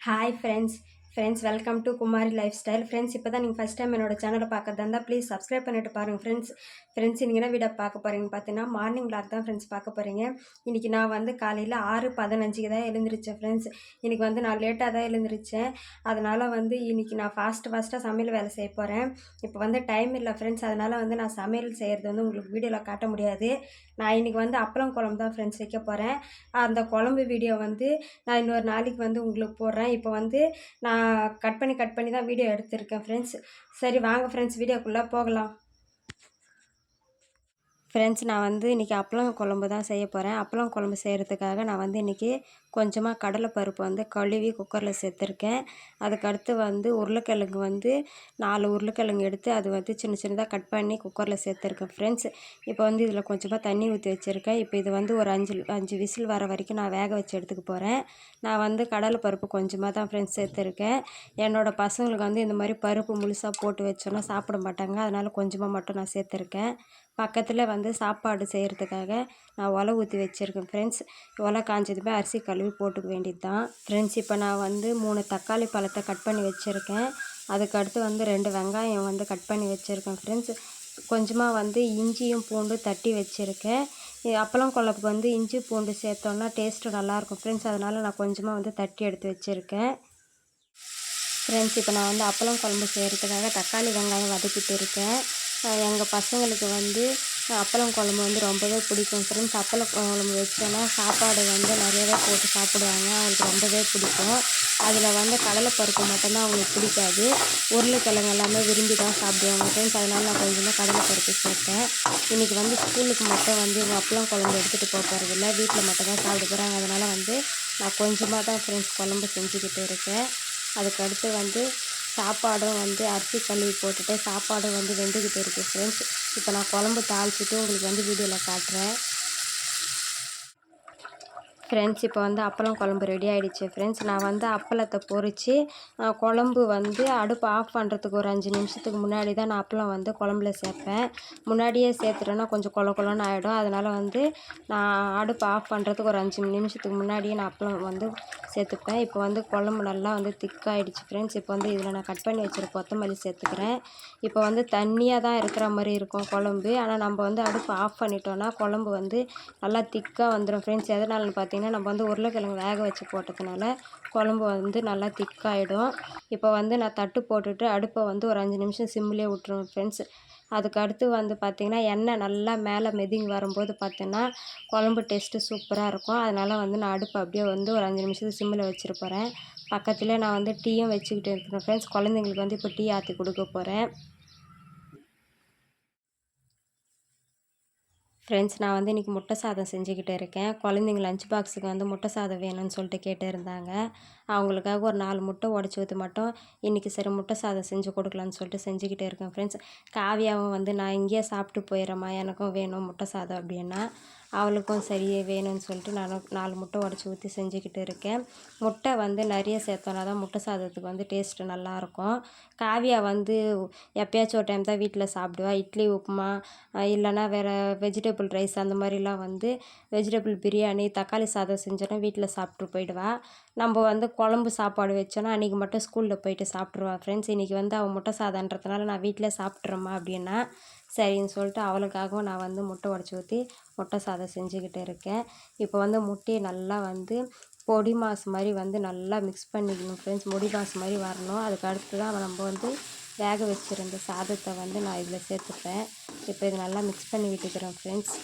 Hi friends friends welcome to Kumari lifestyle friends இப்போ தான் நீங்கள் ஃபஸ்ட் டைம் என்னோட சேனலை பார்க்கறதா இருந்தால் ப்ளீஸ் சப்ஸ்கிரைப் பண்ணிட்டு பாருங்கள் ஃப்ரெண்ட்ஸ் ஃப்ரெண்ட்ஸ் இன்றைக்கி என்ன வீடியோ பார்க்க போகிறீங்க பார்த்தீங்கன்னா மார்னிங் லாக் தான் ஃப்ரெண்ட்ஸ் பார்க்க போகிறீங்க இன்றைக்கி நான் வந்து காலையில் ஆறு பதினஞ்சுக்கு தான் எழுந்திரிச்சேன் ஃப்ரெண்ட்ஸ் இன்றைக்கி வந்து நான் லேட்டாக தான் எழுந்திரிச்சேன். அதனால் வந்து இன்றைக்கி நான் ஃபாஸ்ட்டு ஃபாஸ்ட்டாக சமையல் வேலை செய்ய போகிறேன் இப்போ வந்து டைம் இல்லை ஃப்ரெண்ட்ஸ் அதனால் வந்து நான் சமையல் செய்கிறது வந்து உங்களுக்கு வீடியோவில் காட்ட முடியாது. நான் இன்றைக்கி வந்து அப்பளம் குழம்பு தான் ஃப்ரெண்ட்ஸ் வைக்க போகிறேன் அந்த குழம்பு வீடியோ வந்து நான் இன்னொரு நாளைக்கு வந்து உங்களுக்கு போடுறேன். இப்போ வந்து நான் கட் பண்ணி கட் பண்ணி தான் வீடியோ எடுத்திருக்கேன் ஃப்ரெண்ட்ஸ் சரி வாங்க ஃப்ரெண்ட்ஸ் வீடியோக்குள்ளே போகலாம். ஃப்ரெண்ட்ஸ் நான் வந்து இன்றைக்கி அப்பளம் குழம்பு தான் செய்ய போகிறேன் அப்பளம் குழம்பு செய்கிறதுக்காக நான் வந்து இன்றைக்கி கொஞ்சமாக கடலைப்பருப்பு வந்து கழுவி குக்கரில் சேர்த்துருக்கேன். அதுக்கடுத்து வந்து உருளைக்கிழங்கு வந்து நாலு உருளைக்கிழங்கு எடுத்து அது வந்து சின்ன சின்னதாக கட் பண்ணி குக்கரில் சேர்த்துருக்கேன் ஃப்ரெண்ட்ஸ் இப்போ வந்து இதில் கொஞ்சமாக தண்ணி ஊற்றி வச்சுருக்கேன். இப்போ இது வந்து ஒரு அஞ்சு அஞ்சு விசில் வர வரைக்கும் நான் வேக வச்சு எடுத்துக்க போகிறேன் நான் வந்து கடலைப்பருப்பு கொஞ்சமாக தான் ஃப்ரெண்ட்ஸ் சேர்த்துருக்கேன். என்னோடய பசங்களுக்கு வந்து இந்த மாதிரி பருப்பு முழுசாக போட்டு வச்சோன்னா சாப்பிட மாட்டாங்க. அதனால் கொஞ்சமாக மட்டும் நான் சேர்த்துருக்கேன். பக்கத்தில் வந்து சாப்பாடு செய்கிறதுக்காக நான் ஒலை ஊற்றி வச்சுருக்கேன் ஃப்ரெண்ட்ஸ் ஒலை காஞ்சதுமே அரிசி கழுவி போட்டுக்க வேண்டியது தான் ஃப்ரெண்ட்ஸ் இப்போ நான் வந்து மூணு தக்காளி பழத்தை கட் பண்ணி வச்சுருக்கேன். அதுக்கடுத்து வந்து ரெண்டு வெங்காயம் வந்து கட் பண்ணி வச்சுருக்கேன் ஃப்ரெண்ட்ஸ் கொஞ்சமாக வந்து இஞ்சியும் பூண்டு தட்டி வச்சுருக்கேன். அப்பளம் குழம்புக்கு வந்து இஞ்சி பூண்டு சேர்த்தோன்னா டேஸ்ட்டு நல்லாயிருக்கும் ஃப்ரெண்ட்ஸ் அதனால் நான் கொஞ்சமாக வந்து தட்டி எடுத்து வச்சுருக்கேன். ஃப்ரெண்ட்ஸ் இப்போ நான் வந்து அப்பளம் குழம்பு செய்கிறதுக்காக தக்காளி வெங்காயம் வதக்கிட்டு இருக்கேன். எங்கள் பசங்களுக்கு வந்து அப்பளம் குழம்பு வந்து ரொம்பவே பிடிக்கும். ஃப்ரெண்ட்ஸ் அப்பளம் குழம்பு வச்சோன்னா சாப்பாடு வந்து நிறையவே போட்டு சாப்பிடுவாங்க. அவங்களுக்கு ரொம்பவே பிடிக்கும். அதில் வந்து கடலைப்பருப்பு மட்டும்தான் அவங்களுக்கு பிடிக்காது. உருளைக்கிழங்கு எல்லாமே விரும்பி தான் சாப்பிடுவாங்க. ஃப்ரெண்ட்ஸ் அதனால் நான் கொஞ்சமாக கடலைப்பருப்பு சேர்த்தேன். இன்றைக்கி வந்து ஸ்கூலுக்கு மட்டும் வந்து அப்பளம் குழம்பு எடுத்துகிட்டு போக போகிறதில்ல வீட்டில் மட்டும் தான் சாப்பிட போகிறாங்க அதனால் வந்து நான் கொஞ்சமாக தான் ஃப்ரெண்ட்ஸ் குழம்பு செஞ்சுக்கிட்டு இருக்கேன். அதுக்கடுத்து வந்து சாப்பாடும் வந்து அரிசி கழுவி போட்டுவிட்டு சாப்பாடும் வந்து வெந்துக்கிட்டு இருக்குது ஃப்ரெண்ட்ஸ் இப்போ நான் குழம்பு தாளிச்சிட்டு உங்களுக்கு வந்து வீடியோவில் காட்டுறேன். ஃப்ரெண்ட்ஸ் இப்போ வந்து அப்பளம் குழம்பு ரெடி ஆகிடுச்சு ஃப்ரெண்ட்ஸ் நான் வந்து அப்பளத்தை பொறிச்சு குழம்பு வந்து அடுப்பு ஆஃப் பண்ணுறதுக்கு ஒரு அஞ்சு நிமிஷத்துக்கு முன்னாடி தான் நான் அப்பளம் வந்து குழம்புல சேர்ப்பேன். முன்னாடியே சேர்த்துட்டேன்னா கொஞ்சம் கொல கொலன்னு ஆகிடும் அதனால் வந்து நான் அடுப்பு ஆஃப் பண்ணுறதுக்கு ஒரு அஞ்சு நிமிஷத்துக்கு முன்னாடியே நான் அப்பளம் வந்து சேர்த்துப்பேன். இப்போ வந்து குழம்பு நல்லா வந்து திக்காகிடுச்சு ஃப்ரெண்ட்ஸ் இப்போ வந்து இதில் நான் கட் பண்ணி வச்சுருக்க கொத்தமல்லி சேர்த்துக்கிறேன். இப்போ வந்து தண்ணியாக தான் இருக்கிற மாதிரி இருக்கும் குழம்பு. ஆனால் நம்ம வந்து அடுப்பு ஆஃப் பண்ணிட்டோன்னா குழம்பு வந்து நல்லா திக்காக வந்துடும் ஃப்ரெண்ட்ஸ் எதனாலன்னு பார்த்தீங்கன்னா பார்த்திங்கன்னா நம்ம வந்து உருளைக்கிழங்கு வேக வச்சு போட்டதுனால குழம்பு வந்து நல்லா திக்காகிடும் இப்போ வந்து நான் தட்டு போட்டுட்டு அடுப்பை வந்து ஒரு அஞ்சு நிமிஷம் சிம்லேயே விட்ருவேன் ஃப்ரெண்ட்ஸ் அதுக்கு அடுத்து வந்து பார்த்திங்கன்னா எண்ணெய் நல்லா மேலே மெதிங்கி வரும்போது பார்த்தீங்கன்னா குழம்பு டேஸ்ட்டு சூப்பராக இருக்கும். அதனால் வந்து நான் அடுப்பை அப்படியே வந்து ஒரு அஞ்சு நிமிஷத்துக்கு சிம்மில் வச்சுட்டு போகிறேன் நான் வந்து டீயும் வச்சுக்கிட்டு இருக்கிறேன் ஃப்ரெண்ட்ஸ் குழந்தைங்களுக்கு வந்து இப்போ டீ ஆற்றி கொடுக்க போகிறேன் ஃப்ரெண்ட்ஸ் நான் வந்து இன்றைக்கி முட்டை சாதம் செஞ்சுக்கிட்டு இருக்கேன். குழந்தைங்க லஞ்ச் பாக்ஸுக்கு வந்து முட்டை சாதம் வேணும்னு சொல்லிட்டு கேட்டிருந்தாங்க. அவங்களுக்காக ஒரு நாலு முட்டை உடச்சி ஊற்றி மட்டும் இன்றைக்கி சரி முட்டை சாதம் செஞ்சு கொடுக்கலான்னு சொல்லிட்டு செஞ்சுக்கிட்டே இருக்கேன் ஃப்ரெண்ட்ஸ் காவியாவும் வந்து நான் இங்கேயே சாப்பிட்டு போயிடுறேம்மா எனக்கும் வேணும் முட்டை சாதம் அப்படின்னா. அவளுக்கும் சரி வேணும்னு சொல்லிட்டு நானும் நாலு முட்டை உடச்சி ஊற்றி செஞ்சுக்கிட்டு இருக்கேன். முட்டை வந்து நிறைய சேர்த்தோன்னா தான் முட்டை சாதத்துக்கு வந்து டேஸ்ட்டு நல்லாயிருக்கும் காவியா வந்து எப்பயாச்சும் ஒரு டைம் தான் வீட்டில் சாப்பிடுவா. இட்லி உப்புமா இல்லைன்னா வேறு வெஜிடபிள் ரைஸ் அந்த மாதிரிலாம் வந்து வெஜிடபிள் பிரியாணி தக்காளி சாதம் செஞ்சோன்னா வீட்டில் சாப்பிட்டு போயிடுவா. நம்ம வந்து குழம்பு சாப்பாடு வச்சோன்னா அன்றைக்கி மட்டும் ஸ்கூலில் போயிட்டு சாப்பிட்ருவா ஃப்ரெண்ட்ஸ் இன்றைக்கி வந்து அவள் முட்டை சாதன்றதுனால நான் வீட்டில் சாப்பிட்றேம்மா அப்படின்னா சரின்னு சொல்லிட்டு அவளுக்காகவும் நான் வந்து முட்டை உடச்சி ஊற்றி முட்டை சாதம் செஞ்சுக்கிட்டு இருக்கேன். இப்போ வந்து முட்டையை நல்லா வந்து பொடி மாஸ் மாதிரி வந்து நல்லா மிக்ஸ் பண்ணிக்கணும் ஃப்ரெண்ட்ஸ் பொடி மாஸ் மாதிரி வரணும். அதுக்கு அடுத்து தான் நம்ம வந்து வேக வச்சுருந்த சாதத்தை வந்து நான் இதில் சேர்த்துப்பேன். இப்போ இது நல்லா மிக்ஸ் பண்ணி விட்டுக்கிறேன் ஃப்ரெண்ட்ஸ்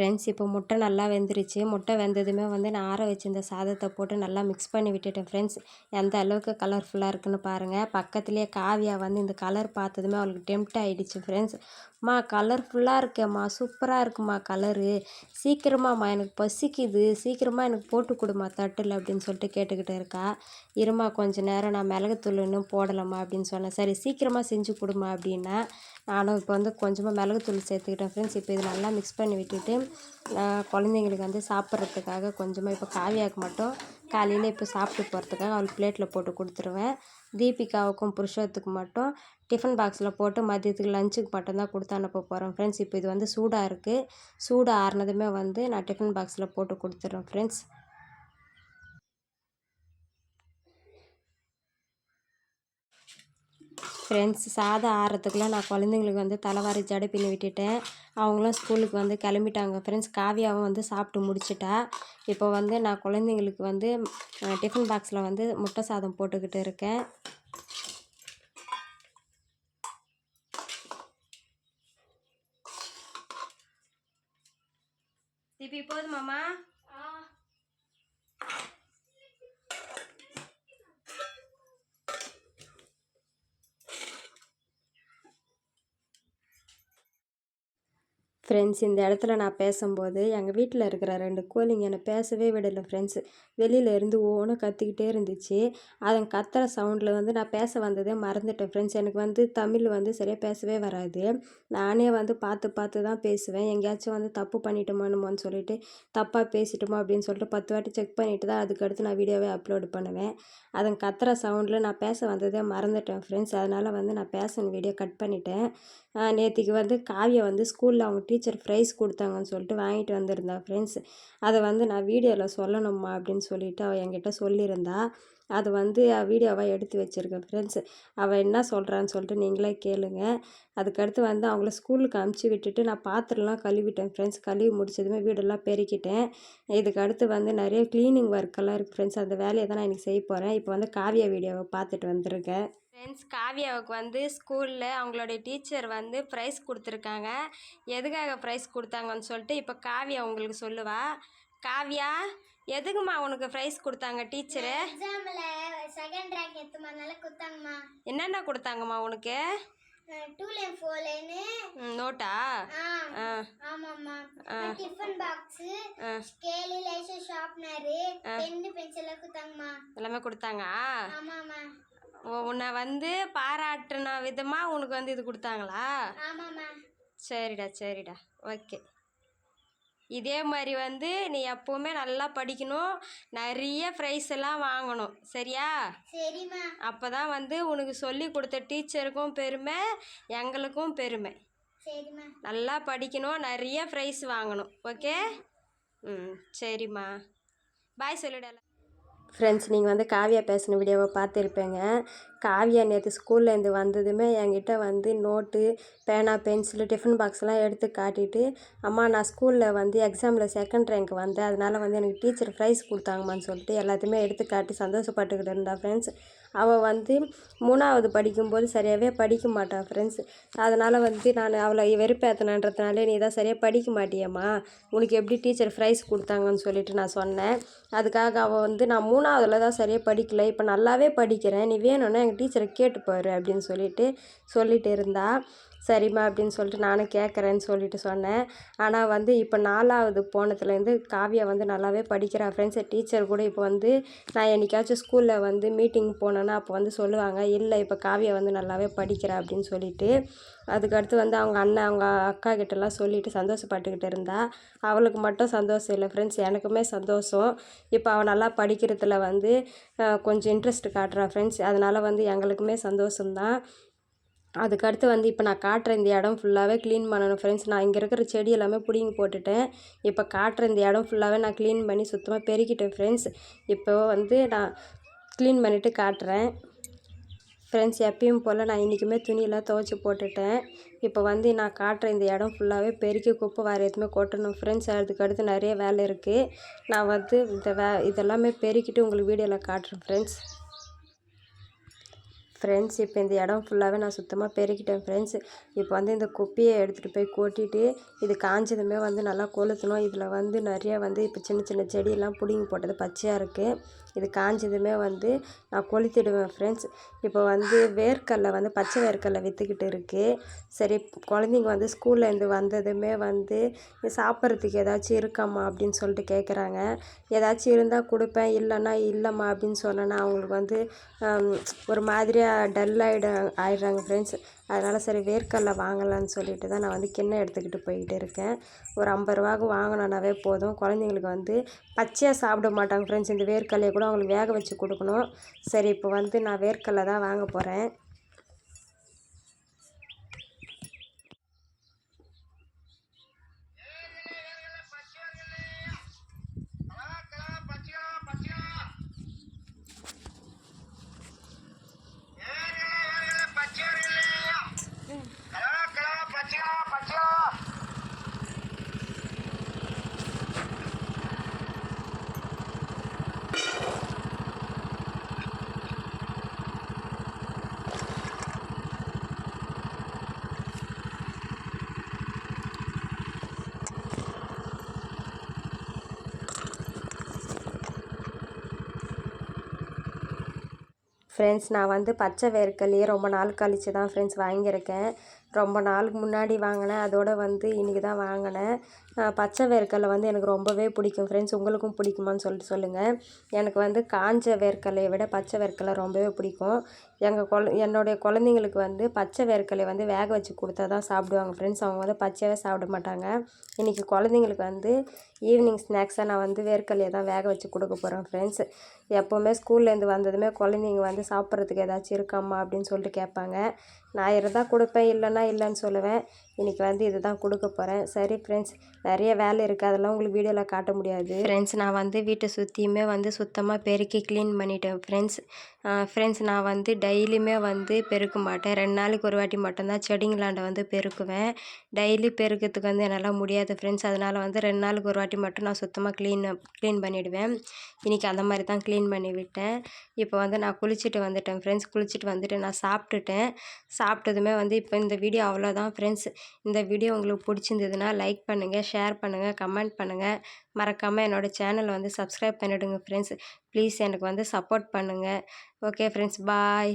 ஃப்ரெண்ட்ஸ் இப்போ முட்டை நல்லா வெந்துருச்சு. முட்டை வெந்ததுமே வந்து நான் ஆற வச்சிருந்த சாதத்தை போட்டு நல்லா மிக்ஸ் பண்ணி விட்டுட்டேன் ஃப்ரெண்ட்ஸ் எந்த அளவுக்கு கலர்ஃபுல்லாக இருக்குன்னு பாருங்கள் பக்கத்துலேயே காவியா வந்து இந்த கலர் பார்த்ததுமே அவளுக்கு டெம்ட் ஆகிடுச்சு ஃப்ரெண்ட்ஸ் மா கலர்ஃபுல்லாக இருக்கேம்மா. சூப்பராக இருக்குமா கலரு சீக்கிரமாம்மா எனக்கு பசிக்குது. சீக்கிரமாக எனக்கு போட்டு கொடுமா தட்டில் அப்படின்னு சொல்லிட்டு கேட்டுக்கிட்டு இருக்கா. இருமா கொஞ்சம் நேரம் நான் மிளகுத்தூள் இன்னும் போடலாமா அப்படின்னு சொன்னேன் சரி சீக்கிரமாக செஞ்சு கொடுமா அப்படின்னா நானும் இப்போ வந்து கொஞ்சமாக மிளகுத்தூள் சேர்த்துக்கிட்டேன் ஃப்ரெண்ட்ஸ் இப்போ இது நல்லா மிக்ஸ் பண்ணி விட்டுட்டு குழந்தைங்களுக்கு வந்து சாப்பிட்றதுக்காக கொஞ்சமாக இப்போ காவியாவுக்கு மட்டும் காலையில் இப்போ சாப்பிட்டு போகிறதுக்காக அவளுக்கு பிளேட்டில் போட்டு கொடுத்துருவேன். தீபிகாவுக்கும் புருஷத்துக்கும் மட்டும் டிஃபன் பாக்ஸில் போட்டு மதியத்துக்கு லஞ்சுக்கு மட்டும்தான் கொடுத்து அனுப்ப போகிறோம் ஃப்ரெண்ட்ஸ் இப்போ இது வந்து சூடாக இருக்குது சூடாக ஆறுனதுமே வந்து நான் டிஃபன் பாக்ஸில் போட்டு கொடுத்துட்றேன் ஃப்ரெண்ட்ஸ் ஃப்ரெண்ட்ஸ் சாதம் ஆறுறதுக்குள்ளே நான் குழந்தைங்களுக்கு வந்து தலைவாரி ஜடை பின்னி விட்டுட்டேன். அவங்களும் ஸ்கூலுக்கு வந்து கிளம்பிட்டாங்க. ஃப்ரெண்ட்ஸ் காவியாவும் வந்து சாப்பிட்டு முடிச்சிட்டா. இப்போ வந்து நான் குழந்தைங்களுக்கு வந்து டிஃபன் பாக்ஸில் வந்து முட்டை சாதம் போட்டுக்கிட்டு இருக்கேன். திப்பி போதுமாம்மா? ஃப்ரெண்ட்ஸ் இந்த இடத்துல நான் பேசும்போது எங்கள் வீட்டில் இருக்கிற ரெண்டு கோழிங்க என்னை பேசவே விடலை ஃப்ரெண்ட்ஸ் வெளியில இருந்து ஓன்னு கத்திக்கிட்டே இருந்துச்சு. அதன் கத்துற சவுண்டில் வந்து நான் பேச வந்ததே மறந்துட்டேன் ஃப்ரெண்ட்ஸ் எனக்கு வந்து தமிழ் வந்து சரியாக பேசவே வராது. நானே வந்து பார்த்து பார்த்து தான் பேசுவேன். எங்கேயாச்சும் வந்து தப்பு பண்ணிட்டோமோன்னு சொல்லிட்டு தப்பாக பேசிட்டோமோ அப்படின்னு சொல்லிட்டு பத்து வாட்டி செக் பண்ணிட்டு தான் அதுக்கடுத்து நான் வீடியோவே அப்லோட் பண்ணுவேன். அதன் கத்துற சவுண்டில் நான் பேச வந்ததே மறந்துட்டேன் ஃப்ரெண்ட்ஸ் அதனால் வந்து நான் பேசின வீடியோ கட் பண்ணிட்டேன். நேற்றுக்கு வந்து காவியா வந்து ஸ்கூலில் அவங்க டீச்சர் ப்ரைஸ் கொடுத்தாங்கன்னு சொல்லிட்டு வாங்கிட்டு வந்திருந்தா ஃப்ரெண்ட்ஸ் அதை வந்து நான் வீடியோவில் சொல்லணுமா அப்படின்னு சொல்லிட்டு அவள் என்கிட்ட சொல்லியிருந்தா. அது வந்து வீடியோவாக எடுத்து வச்சுருக்கேன் ஃப்ரெண்ட்ஸ் அவள் என்ன சொல்கிறான்னு சொல்லிட்டு நீங்களே கேளுங்க. அதுக்கடுத்து வந்து அவங்கள ஸ்கூலுக்கு அமுச்சு விட்டுட்டு நான் பாத்திரம்லாம் கழுவிட்டேன் ஃப்ரெண்ட்ஸ் கழுவி முடிச்சதுமே வீடெல்லாம் பெருக்கிட்டேன். இதுக்கடுத்து வந்து நிறைய க்ளீனிங் ஒர்க்கெல்லாம் இருக்குது ஃப்ரெண்ட்ஸ் அந்த வேலையை தான் நான் இன்றைக்கி செய்ய போகிறேன் இப்போ வந்து காவியா வீடியோவை பார்த்துட்டு வந்திருக்கேன். ஃப்ரெண்ட்ஸ் காவியாவுக்கு வந்து ஸ்கூலில் அவங்களுடைய டீச்சர் வந்து ப்ரைஸ் கொடுத்துருக்காங்க. எதுக்காக ப்ரைஸ் கொடுத்தாங்கன்னு சொல்லிட்டு இப்போ காவியா உங்களுக்கு சொல்லுவா. காவியா எதுக்குமா உனக்கு ப்ரைஸ் கொடுத்தாங்க டீச்சரு எக்ஸாமில் செகண்ட் ரேங்க் எடுத்துமானால கொடுத்தாங்கம்மா. என்னென்ன கொடுத்தாங்கம்மா உனக்கு? டூ லேன் ஃபோர் லேனு நோட்டா ஆ ஆமாம்மா. Tiffin box scale laser sharpener pen பென்சிலாம் கொடுத்தாங்கம்மா. எல்லாமே கொடுத்தாங்க. ஆமாம்மா. உ- உன்னை வந்து பாராட்டுன விதமாக உனக்கு வந்து இது கொடுத்தாங்களா? சரிடா சரிடா. ஓகே. இதே மாதிரி வந்து நீ எப்போவுமே நல்லா படிக்கணும். நிறைய ப்ரைஸ் எல்லாம் வாங்கணும். சரியா? சரிம்மா. அப்போ தான் வந்து உனக்கு சொல்லி கொடுத்த டீச்சருக்கும் பெருமை எங்களுக்கும் பெருமை. சரிம்மா. நல்லா படிக்கணும். நிறைய ப்ரைஸ் வாங்கணும். ஓகே? ம் சரிம்மா. பாய் சொல்லிடல ஃப்ரெண்ட்ஸ் நீங்கள் வந்து காவியா பேசின வீடியோவை பார்த்துருப்பேங்க. காவியா நேற்று ஸ்கூல்லேருந்து வந்ததுமே என்கிட்ட வந்து நோட்டு பேனா பென்சிலு டிஃபன் பாக்ஸ்லாம் எடுத்து காட்டிட்டு அம்மா நான் ஸ்கூலில் வந்து எக்ஸாமில் செகண்ட் ரேங்க் வந்தேன். அதனால் வந்து எனக்கு டீச்சர் ப்ரைஸ் கொடுத்தாங்கம்மான்னு சொல்லிட்டு எல்லாத்தையுமே எடுத்து காட்டி சந்தோஷப்பட்டுக்கிட்டு இருந்தா ஃப்ரெண்ட்ஸ் அவள் வந்து மூணாவது படிக்கும்போது சரியாகவே படிக்க மாட்டாள் ஃப்ரெண்ட்ஸ் அதனால் வந்து நான் அவளை வெறுப்பேற்றினன்றதுனாலே நீ தான் சரியாக படிக்க மாட்டியம்மா. உனக்கு எப்படி டீச்சர் ப்ரைஸ் கொடுத்தாங்கன்னு சொல்லிட்டு நான் சொன்னேன். அதுக்காக அவள் வந்து நான் மூணாவதில் தான் சரியாக படிக்கலை. இப்போ நல்லாவே படிக்கிறேன். நீ வேணும்னா எங்கள் டீச்சரை கேட்டுப்பாரு அப்படின்னு சொல்லிட்டு சொல்லிட்டு இருந்தாள் சரிம்மா அப்படின்னு சொல்லிட்டு நானும் கேட்குறேன்னு சொல்லிட்டு சொன்னேன். ஆனால் வந்து இப்போ நாலாவது போனதுலேருந்து காவியா வந்து நல்லாவே படிக்கிறா. ஃப்ரெண்ட்ஸ் டீச்சர் கூட இப்போ வந்து நான் என்னைக்காச்சும் ஸ்கூலில் வந்து மீட்டிங் போனேன்னா அப்போ வந்து சொல்லுவாங்க இல்லை இப்போ காவியா வந்து நல்லாவே படிக்கிறா அப்படின்னு சொல்லிட்டு. அதுக்கடுத்து வந்து அவங்க அண்ணன் அவங்க அக்கா கிட்டலாம் சொல்லிட்டு சந்தோஷப்பட்டுக்கிட்டு இருந்தா. அவளுக்கு மட்டும் சந்தோஷம் இல்லை. ஃப்ரெண்ட்ஸ் எனக்குமே சந்தோஷம். இப்போ அவள் நல்லா படிக்கிறதுல வந்து கொஞ்சம் இன்ட்ரெஸ்ட் காட்டுறா. ஃப்ரெண்ட்ஸ் அதனால் வந்து எங்களுக்குமே சந்தோஷம்தான். அதுக்கடுத்து வந்து இப்போ நான் காட்டுற இந்த இடம் ஃபுல்லாகவே க்ளீன் பண்ணணும் ஃப்ரெண்ட்ஸ் நான் இங்கே இருக்கிற செடி எல்லாமே பிடிங்கி போட்டுட்டேன். இப்போ காட்டுற இந்த இடம் ஃபுல்லாகவே நான் க்ளீன் பண்ணி சுத்தமாக பெருக்கிட்டேன் ஃப்ரெண்ட்ஸ் இப்போ வந்து நான் க்ளீன் பண்ணிவிட்டு காட்டுறேன். ஃப்ரெண்ட்ஸ் எப்பயும் போல் நான் இன்றைக்குமே துணியெல்லாம் துவைச்சி போட்டுட்டேன். இப்போ வந்து நான் காட்டுற இந்த இடம் ஃபுல்லாகவே பெருக்கி குப்பை வேறு எதுவுமே கொட்டணும் ஃப்ரெண்ட்ஸ் அதுக்கடுத்து நிறைய வேலை இருக்குது நான் வந்து இந்த வே இதெல்லாமே பெருக்கிட்டு உங்களுக்கு வீடியோவில் காட்டுறேன் ஃப்ரெண்ட்ஸ் ஃப்ரெண்ட்ஸ் இப்போ இந்த இடம் ஃபுல்லாகவே நான் சுத்தமாக பெருக்கிட்டேன் ஃப்ரெண்ட்ஸ் இப்போ வந்து இந்த குப்பையை எடுத்துகிட்டு போய் கொட்டிட்டு இது காஞ்சதுமே வந்து நல்லா கொளுத்தணும். இதில் வந்து நிறைய வந்து இப்போ சின்ன சின்ன செடியெல்லாம் பிடுங்கி போட்டது பச்சையாக இருக்குது இது காஞ்சதுமே வந்து நான் கொளுத்திடுவேன் ஃப்ரெண்ட்ஸ் இப்போ வந்து வேர்க்கடலை வந்து பச்சை வேர்க்கடலை விற்றுக்கிட்டு இருக்குது சரி குழந்தைங்க வந்து ஸ்கூல்லேருந்து வந்ததுமே வந்து சாப்பிட்றதுக்கு ஏதாச்சும் இருக்காம்மா? அப்படின்னு சொல்லிட்டு கேட்குறாங்க ஏதாச்சும் இருந்தால் கொடுப்பேன் இல்லைன்னா இல்லைம்மா அப்படின்னு சொன்னேன்னா அவங்களுக்கு வந்து ஒரு மாதிரியாக டல் ஆகிட ஆயிடுறாங்க ஃப்ரெண்ட்ஸ் அதனால் சரி வேர்க்கடலை வாங்கலான்னு சொல்லிட்டு தான் நான் வந்து கிண்ணம் எடுத்துக்கிட்டு போய்கிட்டு இருக்கேன். ஒரு ஐம்பது ரூபாவுக்கு வாங்கினோன்னாவே போதும். குழந்தைங்களுக்கு வந்து பச்சையாக சாப்பிட மாட்டாங்க ஃப்ரெண்ட்ஸ் இந்த வேர்க்கடலையை கூட அவங்களுக்கு வேக வச்சு கொடுக்கணும். சரி இப்போ வந்து நான் வேர்க்கடலை தான் வாங்க போகிறேன் ஃப்ரெண்ட்ஸ் நான் வந்து பச்சை வேர்க்கல்லையே ரொம்ப நாள் கழித்து தான் ஃப்ரெண்ட்ஸ் வாங்கியிருக்கேன். ரொம்ப நாளுக்கு முன்னாடி வாங்கினேன். அதோட வந்து இன்றைக்கி தான் வாங்கினேன். பச்சை வேர்க்கடலை வந்து எனக்கு ரொம்பவே பிடிக்கும். ஃப்ரெண்ட்ஸ் உங்களுக்கும் பிடிக்குமான்னு சொல்லிட்டு சொல்லுங்கள் எனக்கு வந்து காஞ்ச வேர்க்கடலையை விட பச்சை வேர்க்கடலை ரொம்பவே பிடிக்கும். எங்கள் குழ என்னுடைய குழந்தைங்களுக்கு வந்து பச்சை வேர்க்கடலை வந்து வேக வச்சு கொடுத்தா தான் சாப்பிடுவாங்க. ஃப்ரெண்ட்ஸ் அவங்க வந்து பச்சையாகவே சாப்பிட மாட்டாங்க. இன்றைக்கி குழந்தைங்களுக்கு வந்து ஈவினிங் ஸ்நாக்ஸாக நான் வந்து வேர்க்கடலையை தான் வேக வச்சு கொடுக்க போகிறேன் ஃப்ரெண்ட்ஸ் எப்போவுமே ஸ்கூல்லேருந்து வந்ததுமே குழந்தைங்க வந்து சாப்பிட்றதுக்கு ஏதாச்சும் இருக்காம்மா அப்படின்னு சொல்லிட்டு கேட்பாங்க. நான் இருந்தால் கொடுப்பேன் இல்லைன்னா இல்லைன்னு சொல்லுவேன். இன்றைக்கி வந்து இது தான் கொடுக்க போகிறேன் சரி ஃப்ரெண்ட்ஸ் நிறைய வேலை இருக்குது அதெல்லாம் உங்களுக்கு வீடியோவில் காட்ட முடியாது. ஃப்ரெண்ட்ஸ் நான் வந்து வீட்டை சுற்றியுமே வந்து சுத்தமாக பெருக்கி க்ளீன் பண்ணிட்டேன். ஃப்ரெண்ட்ஸ் ஃப்ரெண்ட்ஸ் நான் வந்து டெய்லியுமே வந்து பெருக்க மாட்டேன். ரெண்டு நாளைக்கு ஒரு வாட்டி மட்டும்தான் செடிங்களாண்ட வந்து பெருக்குவேன். டெய்லி பெருக்கிறதுக்கு வந்து என்னால் முடியாது ஃப்ரெண்ட்ஸ் அதனால் வந்து ரெண்டு நாளுக்கு ஒரு வாட்டி மட்டும் நான் சுத்தமாக க்ளீன் க்ளீன் பண்ணிவிடுவேன் இன்றைக்கி அந்த மாதிரி தான் க்ளீன் பண்ணி விட்டேன். இப்போ வந்து நான் குளிச்சுட்டு வந்துட்டேன் ஃப்ரெண்ட்ஸ் குளிச்சுட்டு வந்துட்டு நான் சாப்பிட்டுட்டேன். சாப்பிட்டதுமே வந்து இப்போ இந்த வீடியோ அவ்வளோதான் ஃப்ரெண்ட்ஸ் இந்த வீடியோ உங்களுக்கு பிடிச்சிருந்ததுன்னா லைக் பண்ணுங்கள் ஷேர் பண்ணுங்கள் கமெண்ட் பண்ணுங்கள் மறக்காமல் என்னோடய சேனலை வந்து சப்ஸ்கிரைப் பண்ணிவிடுங்க ஃப்ரெண்ட்ஸ் ப்ளீஸ் எனக்கு வந்து சப்போர்ட் பண்ணுங்கள் ஓகே ஃப்ரெண்ட்ஸ் பாய்